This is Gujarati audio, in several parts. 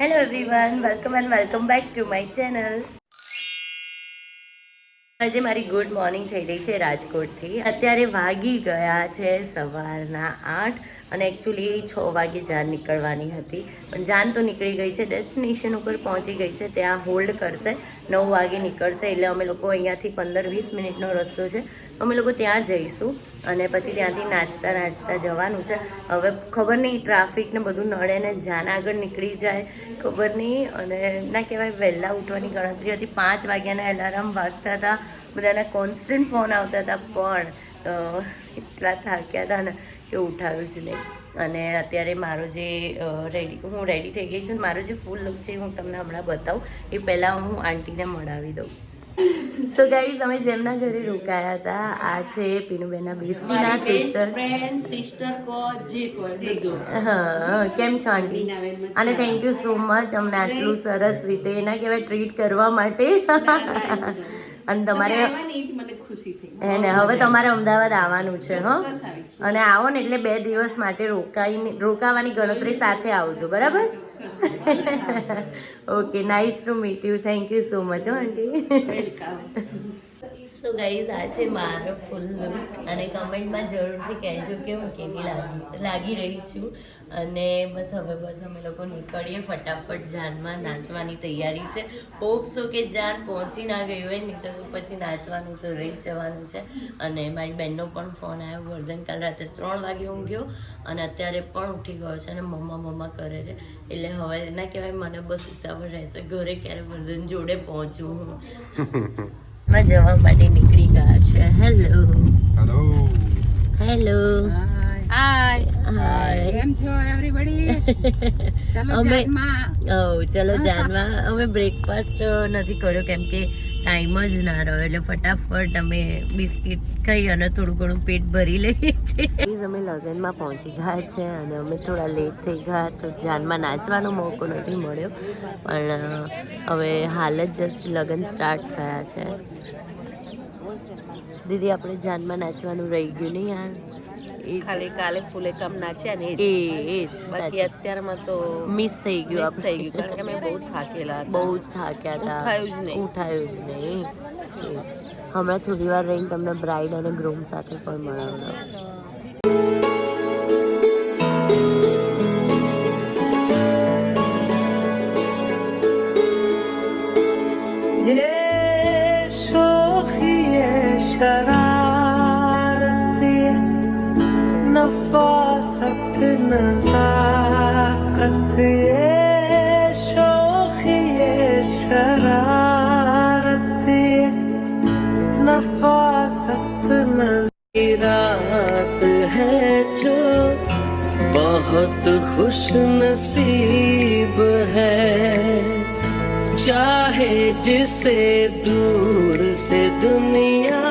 Hello everyone welcome and welcome back to my channel આજે મારી ગુડ મોર્નિંગ થઈ રહી છે રાજકોટથી. અત્યારે વાગી ગયા છે સવારના આઠ અને એકચ્યુઅલી છ વાગે જાન નીકળવાની હતી. પણ જાન તો નીકળી ગઈ છે ડેસ્ટિનેશન ઉપર પહોંચી ગઈ છે. ત્યાં હોલ્ડ કરશે. નવ વાગે નીકળશે એટલે અમે લોકો અહીંયાથી પંદર વીસ મિનિટનો રસ્તો છે. અમે લોકો ત્યાં જઈશું અને પછી ત્યાંથી નાચતા નાચતા જવાનું છે. હવે ખબર નહીં ટ્રાફિક ને બધું નડે ને જાન આગળ નીકળી જાય, ખબર નહીં. અને ના કહેવાય વહેલા ઉઠવાની ગણતરી હતી. પાંચ વાગ્યાના એલાર્મ વાગતા હતા. બધાના કોન્સ્ટન્ટ ફોન આવતા હતા. પણ એટલા થાક્યા હતા ને કે ઉઠાવ્યું જ નહીં. અને અત્યારે મારો જે રેડી હું રેડી થઈ ગઈ છું મારો જે ફૂલ લુક છે હું તમને હમણાં બતાવું. એ પહેલાં હું આંટીને મળાવી દઉં. તો ગાઈઝ અમે જેમના ઘરે રોકાયા હતા આ છે પીનુબેનના બેસ્ટીના સિસ્ટર ફ્રેન્ડ સિસ્ટર કો જે કો જે હા કેમ છો આંટી? અને થેન્ક યુ સો મચ અમને આટલું સરસ રીતે એના કહેવાય ટ્રીટ કરવા માટે. અને તમારે એને હે ને હવે તમારે અમદાવાદ આવવાનું છે હો. અને આવો ને એટલે બે દિવસ માટે રોકાઈને રોકાવાની ગણતરી સાથે આવજો બરાબર? Okay nice to meet you thank you so much હો આંટી વેલકમ સો ગાઈઝ આ છે મારો ફૂલ લુક અને કમેન્ટમાં જરૂરથી કહેજો કે હું કેવી લાગી લાગી રહી છું. અને બસ હવે બસ અમે લોકો નીકળીએ ફટાફટ જાનમાં નાચવાની તૈયારી છે. હોપ સો કે જાન પહોંચી ના ગઈ હોય નહીં તો પછી નાચવાનું તો રહી જવાનું છે. અને મારી બહેનનો પણ ફોન આવ્યો વર્ધન કાલ રાત્રે ત્રણ વાગે ઊંઘ્યો અને અત્યારે પણ ઉઠી ગયો છે અને મમ્મા મમ્મા કરે છે. એટલે હવે ના કહેવાય મને બસ ઉતાવળ રહેશે. ઘરે ક્યારે વર્ધન જોડે પહોંચું હું. જવા માટે નીકળી ગયા છે. હેલો હેલો હેલો ચાલો જાનમાં ચલો જાનમાં અમે બ્રેકફાસ્ટ નથી કર્યો કેમ કે ટાઈમ જ ના રહ્યો. એટલે ફટાફટ અમે બિસ્કિટ ખાઈ અને થોડું ઘણું પેટ ભરી લઈએ છીએ. અમે લગ્નમાં પહોંચી ગયા છે અને અમે થોડા લેટ થઈ ગયા તો જાનમાં નાચવાનો મોકો નથી મળ્યો. પણ હવે હાલ જ જસ્ટ લગ્ન સ્ટાર્ટ થયા છે. દીદી આપણે જાનમાં નાચવાનું રહી ગયું નહીં યાર? ખાલી કાલે ફૂલે કામ નાચ્યા ને એ એ જ. બાકી અત્યારમાં તો મિસ થઈ ગયું મિસ થઈ ગયું કારણ કે અમે બહુ થાકેલા બહુ જ થાક્યા હતા. ઉઠાયું જ નહીં. ઉઠાયું જ નહીં. હમણાં થોડી વાર રહીને તમને બ્રાઇડ અને ગ્રૂમ સાથે પણ મળાવડાવ ये नफासत नजाकत ये शोखी ये शरारत ये नफासत नजीरात है जो बहुत खुश नसीब है चाहे जिसे दूर से दुनिया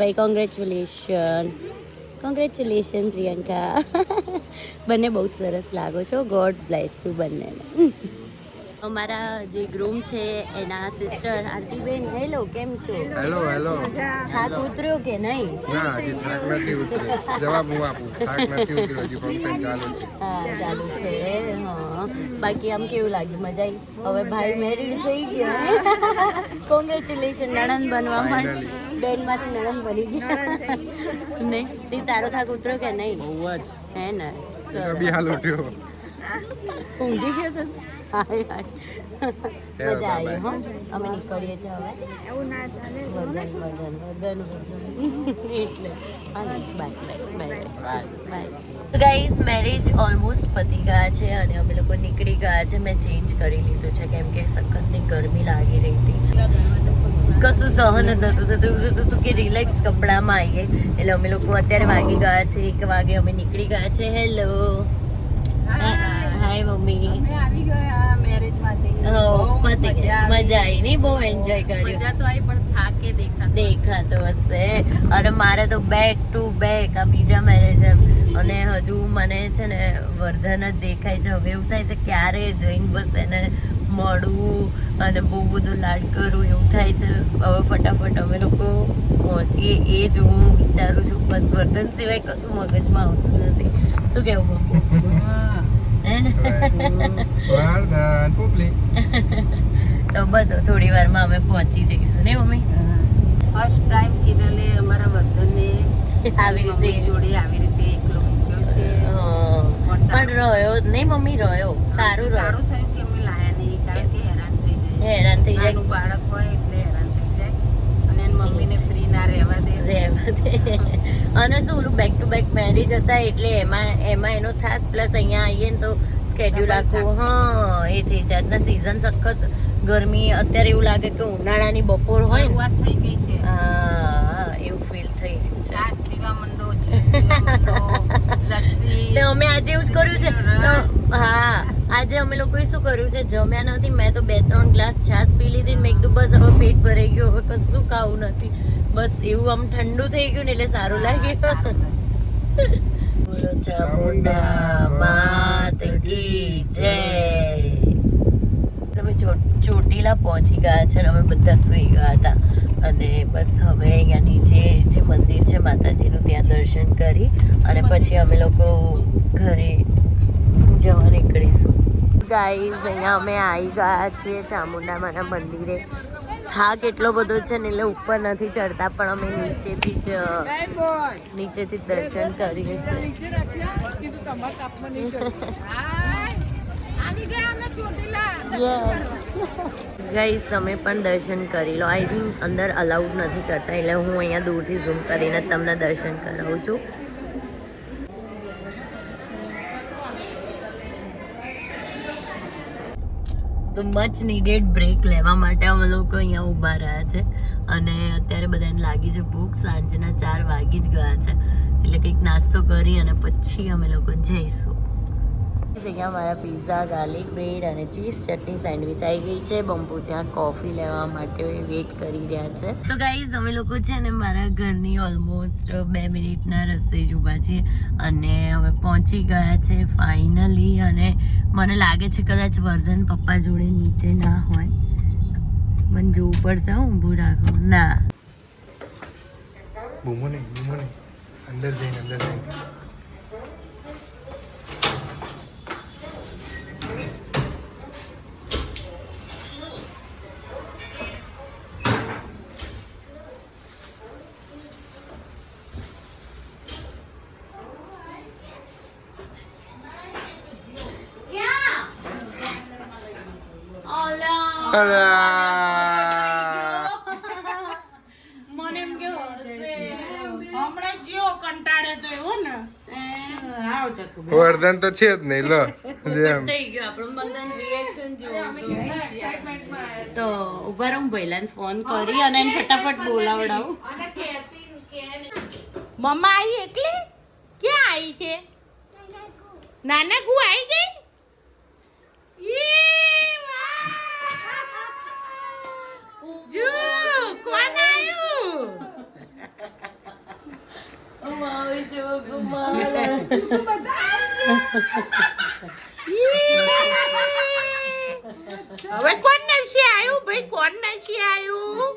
પારસભાઈ કોંગ્રેચ્યુલેશન કોંગ્રેચ્યુલેશન પ્રિયંકા. બંને બહુ જ સરસ લાગો છો. ગોડ બ્લેસ યુ બંનેને. અમારા જે ગ્રૂમ છે એના સિસ્ટર આરતીબેન હેલો કેમ છો? Hello hello. થાક ઉતર્યો કે નહીં? ના હજી થાક નથી ઉતર્યો. જવાબ હું આપું? થાક નથી ઉતર્યો હજી ફંક્શન ચાલુ છે. હા ચાલુ છે હા બાકી આમ કેવું લાગ્યું? મજા આવી હવે ભાઈ મેરીડ થઈ ગયા. કોંગ્રેચ્યુલેશન નણંદ બનવા માટે. બેનમાંથી નરમ બની ગયા. નહીં તે તારો થાક ઉતરો કે નહીં? બહુ જ. હે ને? બી હાલ ઉઠ્યો. ઊંઘી ગયો તો? હાય હાય. મજા આવી. હો. અમે નીકળીએ છીએ હવે. એવું ના ચાલે. વજન વજન વજન વજન એટલે. Bye bye bye bye. Guys marriage almost પતી ગયા છે અને અમે લોકો નીકળી ગયા છે. મેં ચેન્જ કરી લીધું છે. કેમ કે સખતની ગરમી લાગી રહી હતી. કશું સહન જ નતું થતું. એવું થતું હતું કે રિલેક્સ કપડામાં આવીએ. એટલે અમે લોકો અત્યારે વાગી ગયા છે. એક વાગે અમે નીકળી ગયા છે. Hello hi mummy. આવી ગયા મેરેજ ગયું. મજા આવી. નહીં? બહુ એન્જોય કર્યું. મજા તો આવી પણ થાકે દેખાતો દેખાતો હશે. અને મારે તો બેક ટુ બેક આ બીજા મેરેજ એમ. અને હજુ મને છે ને વર્ધન જ દેખાય છે. હવે એવું થાય છે ક્યારે જઈને બસ એને મળવું અને બહુ બધું લાડ કરવું એવું થાય છે. હવે ફટાફટ અમે લોકો પહોંચીએ એ જ હું વિચારું છું. બસ વર્ધન સિવાય કશું મગજમાં આવતું નથી. શું કેવું તો બસ થોડી વારમાં અમે પહોંચી જઈશું. ને મમ્મી? ફર્સ્ટ ટાઈમ કિરલે અમારા વર્ધનને. આવી રીતે. જોડે આવી રીતે એકલો મૂક્યો છે. હા. પણ રહ્યો નહીં મમ્મી રહ્યો. સારું સારું થયું કે અમે લાયા નહીં કારણ કે હેરાન થઈ જાય. હેરાન થઈ જાય. બાળક હોય એટલે હેરાન થઈ જાય અને એની મમ્મીને ફ્રી ના રહેવા દે. રહેવા દે. અને શું ઓલું બેક ટુ બેક મેરેજ હતા એટલે એમાં એમાં એનો થાક પ્લસ અહીંયા આવીએ ને તો સ્કેડ્યુલ આખું હા એ થઈ જાય સીઝન સખત ગરમી અત્યારે એવું લાગે કે ઉનાળાની બપોર હોય ને. વાત થઈ ગઈ છે. હા એવું ફીલ થઈ રહ્યું છે. છાશ પીવા માંડો જ્યુસ લસ્સી અમે આજે એવું જ કર્યું છે. હા આજે અમે લોકોએ શું કર્યું છે? જમ્યા નથી મેં તો બે ત્રણ ગ્લાસ છાશ પી લીધી ને મેં કીધું બસ હવે પેટ ભરાઈ ગયું હવે કશું ખાવું નથી. બસ એવું આમ ઠંડુ થઈ ગયું ને એટલે સારું લાગ્યું. બોલો ચામુંડા માત કી જય. તમે ચોટીલા પહોંચી ગયા છે અને અમે બધા સૂઈ ગયા હતા. અને બસ હવે અહીંયા નીચે જે મંદિર છે માતાજીનું ત્યાં દર્શન કરી અને પછી અમે લોકો ઘરે જવા નીકળીશું. ગાઈઝ અહીંયા અમે આવી ગયા છીએ ચામુંડામાના મંદિરે. થાક એટલો બધો છે ને એટલે ઉપર નથી ચડતા, પણ અમે નીચેથી જ, નીચેથી દર્શન કરીએ છીએ. ગાઈઝ તમે પણ દર્શન કરી લો. આઈ થિંક અંદર અલાઉડ નથી કરતા, એટલે હું અહીંયા દૂરથી ઝૂમ કરીને તમને દર્શન કરાવું છું. તો મચ નીડેડ બ્રેક લેવા માટે અમે લોકો અહીંયા ઊભા રહ્યા છે. અને અત્યારે બધાને લાગી છે ભૂખ. સાંજના ચાર વાગી જ ગયા છે. એટલે કંઈક નાસ્તો કરી અને પછી અમે લોકો જઈશું. અહીંયા મારા પિઝા ગાર્લિક બ્રેડ અને ચીઝ ચટણી સેન્ડવિચ આવી ગઈ છે. બંપુ ત્યાં કોફી લેવા માટે વેઇટ કરી રહ્યા છે. તો ગાઈઝ અમે લોકો છે ને મારા ઘરની ઓલમોસ્ટ બે મિનિટના રસ્તે જ ઊભા છીએ અને હવે પહોંચી ગયા છે ફાઇનલી અને મને લાગે છે કદાચ વર્ધન પપ્પા જોડે નીચે ના હોય. મને જોવું પડશે ઊભું રાખો. ના. બૂમો નહીં બૂમો નહીં. અંદર જઈને અંદર જઈને. મને એમ કેવો હમણાં જેવો કંટાળે તો એવો ને. આવ વર્ધન તો છે જ નહીં લો. જેમ. થઈ ગયો. આપણું બંધન રિએક્શન જોયું તો ઊભા રહું ભૈલાને ફોન કરી અને એને ફટાફટ બોલાવડાવું. મમ્મા આવી એકલી? ક્યાં આવી છે? નાના ગુ આવી ગઈ યે, વાહ! જો કોણ આવ્યું જો ગુમાલા. યે! હવે કોણ નથી આવ્યું ભાઈ કોણ નથી આવ્યું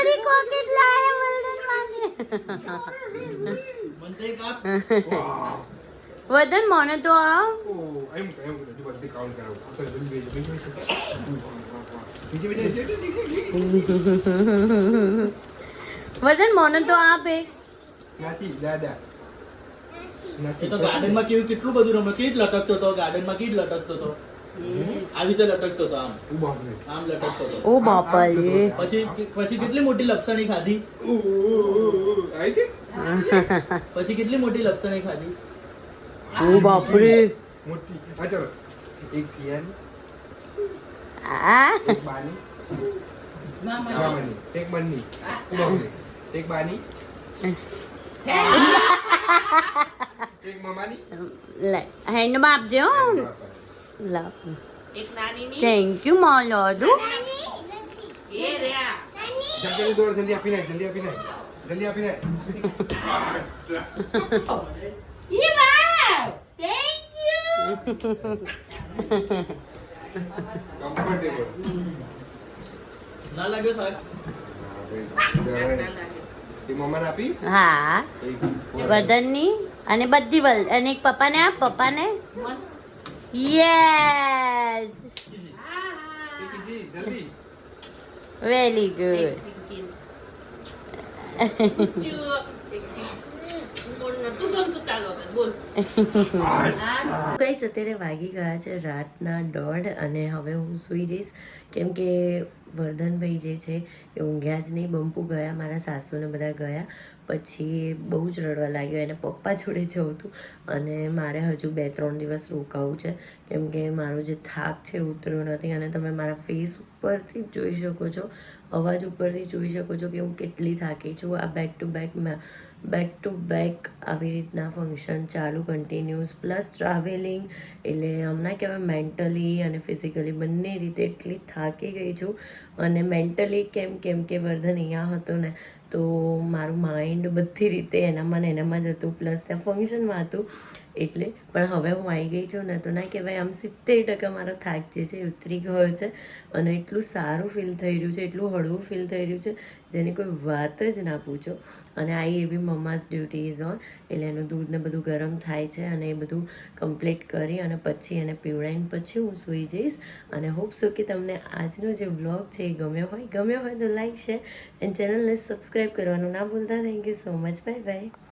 જો બધા બાજુથી બાબા કે કેટલી બધી કોકેટ લાયા વદન મને તો આ ઓહ, એમ એમ હજી બધી કાઉન્ટ કરાવું તો જલ્દી બેસો, બેસો, બેસો. બીજી બીજી છે, છે, છે, છે. વદન મને તો આપે નથી દાદા એ નથી તો ગાર્ડનમાં કેવું કેટલું બધું રમે કેવી જ લટકતો હતો ગાર્ડનમાં કેવી જ લટકતો હતો આવી રીતે લટકતો હતો આમ. આમ લટકતો હતો. ઓ બાપા રે પછી પછી કેટલી મોટી લપસણી ખાધી? પછી કેટલી મોટી લપસણી ખાધી? ઓ બાપરે. મોટી. ચલો. એક પિયાની આ? એક બાની. એક મનની એક બાની. એક મમાની. લે હેન્ડમાં આપજે હો. લાવ એક નાની થેન્ક યુ મોલોદુ એ રહ્યા જલ્દી દોડ જલ્દી આપી નાખ જલ્દી આપી નાખ. જલ્દી આપી નાખ. ઈ વાવ! થેન્ક યુ કમ્ફર્ટેબલ ના લાગે આપી? હા. વદનની અને બધી અને એક પપ્પાને આપ પપ્પાને? યસ એક ઈજી, જલ્દી વેરી અત્યારે વાગી ગયા છે રાતના દોઢ અને હવે હું સૂઈ જઈશ. કેમ કે વર્ધનભાઈ જે છે એ ઊંઘ્યા જ નહીં. બંપુ ગયા મારા સાસુને બધા ગયા. પછી બહુ જ રડવા લાગ્યો. એને પપ્પા જોડે જવું હતું અને મારે હજુ બે ત્રણ દિવસ રોકાવું છે. કેમ કે મારો જે થાક છે ઉતર્યો નથી અને તમે મારા ફેસ ઉપરથી જોઈ શકો છો. અવાજ ઉપરથી જોઈ શકો છો કે હું કેટલી થાકી છું. આ back to back back to back આવી રીતના ફંક્શન ચાલુ કન્ટિન્યુઅસ પ્લસ ટ્રાવેલિંગ એટલે હમણાં કહેવાય મેન્ટલી અને ફિઝિકલી બંને રીતે એટલી થાકી ગઈ છું. અને મેન્ટલી કેમ કેમ કે વર્ધન અહીંયા હતો ને, તો મારું માઇન્ડ બધી રીતે એનામાં ને એનામાં જ હતું પ્લસ ત્યાં ફંક્શનમાં હતું. એટલે પણ હવે હું આવી ગઈ છું ને તો ના કહેવાય, આમ સિત્તેર ટકા મારો થાક જે છે ઉતરી ગયો છે અને એટલું સારું ફીલ થઈ રહ્યું છે, એટલું હળવું ફીલ થઈ રહ્યું છે, જેની કોઈ વાત જ ના પૂછો. અને આ એવી મમ્માસ ડ્યુટી ઇઝ ઓન એટલે એનું દૂધ ને બધું ગરમ થાય છે અને એ બધું કમ્પ્લીટ કરી અને પછી એને પીવડાવીને પછી હું સૂઈ જઈશ. અને હોપ સો કે તમને આજનો જે વ્લોગ છે એ ગમ્યો હોય. ગમ્યો હોય તો લાઈક શેર એન્ડ ચેનલને સબસ્ક્રાઈબ કરવાનું ના ભૂલતા. Thank you so much bye bye